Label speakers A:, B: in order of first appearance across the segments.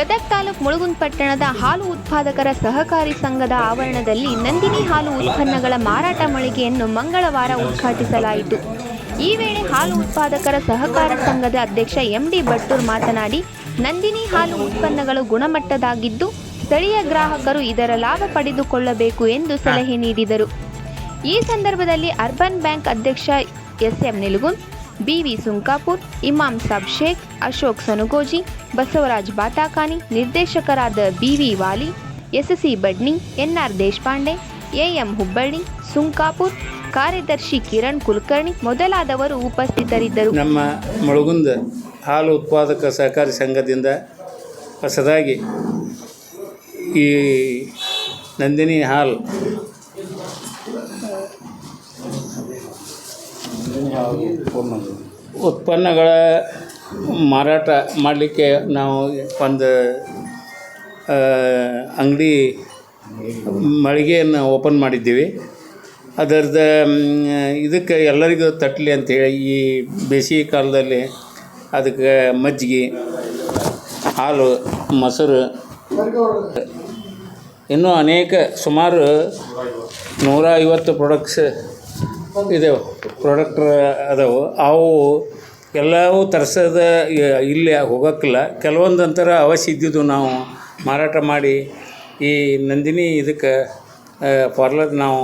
A: ಗದಗ ತಾಲೂಕು ಮುಳುಗುಂದ್ ಪಟ್ಟಣದ ಹಾಲು ಉತ್ಪಾದಕರ ಸಹಕಾರಿ ಸಂಘದ ಆವರಣದಲ್ಲಿ ನಂದಿನಿ ಹಾಲು ಉತ್ಪನ್ನಗಳ ಮಾರಾಟ ಮಳಿಗೆಯನ್ನು ಮಂಗಳವಾರ ಉದ್ಘಾಟಿಸಲಾಯಿತು. ಈ ವೇಳೆ ಹಾಲು ಉತ್ಪಾದಕರ ಸಹಕಾರ ಸಂಘದ ಅಧ್ಯಕ್ಷ ಎಂಡಿ ಭಟ್ಟೂರ್ ಮಾತನಾಡಿ, ನಂದಿನಿ ಹಾಲು ಉತ್ಪನ್ನಗಳು ಗುಣಮಟ್ಟದಾಗಿದ್ದು, ಸ್ಥಳೀಯ ಗ್ರಾಹಕರು ಇದರ ಲಾಭ ಪಡೆದುಕೊಳ್ಳಬೇಕು ಎಂದು ಸಲಹೆ ನೀಡಿದರು. ಈ ಸಂದರ್ಭದಲ್ಲಿ ಅರ್ಬನ್ ಬ್ಯಾಂಕ್ ಅಧ್ಯಕ್ಷ S M Nilugund BV Sunkapur, Imam Sab Shaikh, Ashok Sanugoji, Basavaraj Batakani, ನಿರ್ದೇಶಕರಾದ BV Wali SSC Badni, NR Deshpande, AM Hubballi, Sunkapur, ಕಾರ್ಯದರ್ಶಿ ಕಿರಣ್ ಕುಲಕರ್ಣಿ ಮೊದಲಾದವರು ಉಪಸ್ಥಿತರಿದ್ದರು.
B: ನಮ್ಮ ಮುಳುಗುಂದ ಹಾಲು ಉತ್ಪಾದಕ ಸಹಕಾರಿ ಸಂಘದಿಂದ ಹೊಸದಾಗಿ ಈ ನಂದಿನಿ ಹಾಲು ಉತ್ಪನ್ನಗಳ ಮಾರಾಟ ಮಾಡಲಿಕ್ಕೆ ನಾವು ಒಂದು ಅಂಗಡಿ ಮಳಿಗೆಯನ್ನು ಓಪನ್ ಮಾಡಿದ್ದೀವಿ. ಅದರದ ಇದಕ್ಕೆ ಎಲ್ಲರಿಗೂ ತಟ್ಟಲಿ ಅಂತೇಳಿ ಈ ಬೇಸಿಗೆ ಕಾಲದಲ್ಲಿ ಅದಕ್ಕೆ ಮಜ್ಜಿಗೆ, ಹಾಲು, ಮೊಸರು, ಇನ್ನೂ ಅನೇಕ ಸುಮಾರು ನೂರ ಐವತ್ತು ಪ್ರಾಡಕ್ಟ್ಸ್ ಇದಾವೆ ಪ್ರಾಡಕ್ಟ್ ಅದಾವೆ. ಅವು ಎಲ್ಲವೂ ತರ್ಸೋದ ಇಲ್ಲಿ ಹೋಗೋಕ್ಕಿಲ್ಲ. ಕೆಲವೊಂದು ಅಂತರ ಅವಶ್ಯ ಇದ್ದಿದ್ದು ನಾವು ಮಾರಾಟ ಮಾಡಿ, ಈ ನಂದಿನಿ ಇದಕ್ಕೆ ಪಾರ್ಲರ್ ನಾವು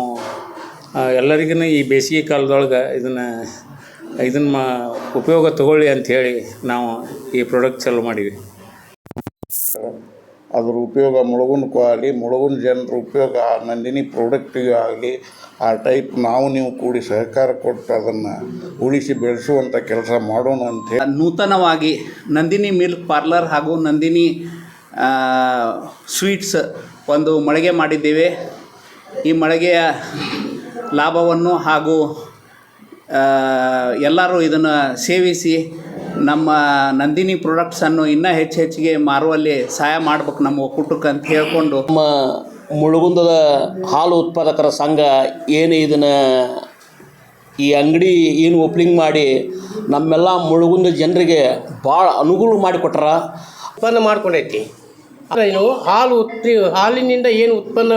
B: ಎಲ್ಲರಿಗೂ ಈ ಬೇಸಿಗೆ ಕಾಲದೊಳಗೆ ಇದನ್ನು ಇದನ್ನು ಮಾ, ಉಪಯೋಗ ತಗೊಳ್ಳಿ ಅಂಥೇಳಿ ನಾವು ಈ ಪ್ರಾಡಕ್ಟ್ ಚಾಲೂ ಮಾಡೀವಿ.
C: ಅದ್ರ ಉಪಯೋಗ ಮುಳುಗುನ ಆಗಲಿ ಮುಳುಗುನ ಜನರ ಉಪಯೋಗ, ಆ ನಂದಿನಿ ಪ್ರಾಡಕ್ಟಿಗೆ ಆಗಲಿ, ಆ ಟೈಪ್ ನಾವು ನೀವು ಕೂಡಿ ಸಹಕಾರ ಕೊಟ್ಟು ಅದನ್ನು ಉಳಿಸಿ ಬೆಳೆಸುವಂಥ ಕೆಲಸ ಮಾಡೋಣ ಅಂತ
D: ನೂತನವಾಗಿ ನಂದಿನಿ ಮಿಲ್ಕ್ ಪಾರ್ಲರ್ ಹಾಗೂ ನಂದಿನಿ ಸ್ವೀಟ್ಸ್ ಒಂದು ಮಳಿಗೆ ಮಾಡಿದ್ದೇವೆ. ಈ ಮಳಿಗೆಯ ಲಾಭವನ್ನು ಹಾಗೂ ಎಲ್ಲರೂ ಇದನ್ನು ಸೇವಿಸಿ ನಮ್ಮ ನಂದಿನಿ ಪ್ರಾಡಕ್ಟ್ಸನ್ನು ಇನ್ನೂ ಹೆಚ್ಚು ಹೆಚ್ಚಿಗೆ ಮಾರುವಲ್ಲಿ ಸಹಾಯ ಮಾಡ್ಬೇಕು ನಮ್ಮ ಒಕ್ಕೂಟಕ್ಕೆ ಅಂತ ಹೇಳ್ಕೊಂಡು.
E: ನಮ್ಮ ಮುಳುಗುಂದದ ಹಾಲು ಉತ್ಪಾದಕರ ಸಂಘ ಏನು ಇದನ್ನು ಈ ಅಂಗಡಿ ಏನು ಓಪನಿಂಗ್ ಮಾಡಿ ನಮ್ಮೆಲ್ಲ ಮುಳುಗುಂದ ಜನರಿಗೆ ಭಾಳ ಅನುಕೂಲ ಮಾಡಿಕೊಟ್ರ.
F: ಉತ್ಪನ್ನ ಮಾಡ್ಕೊಂಡೈತಿ. ಏನು ಹಾಲು ಉತ್ ಹಾಲಿನಿಂದ ಏನು ಉತ್ಪನ್ನ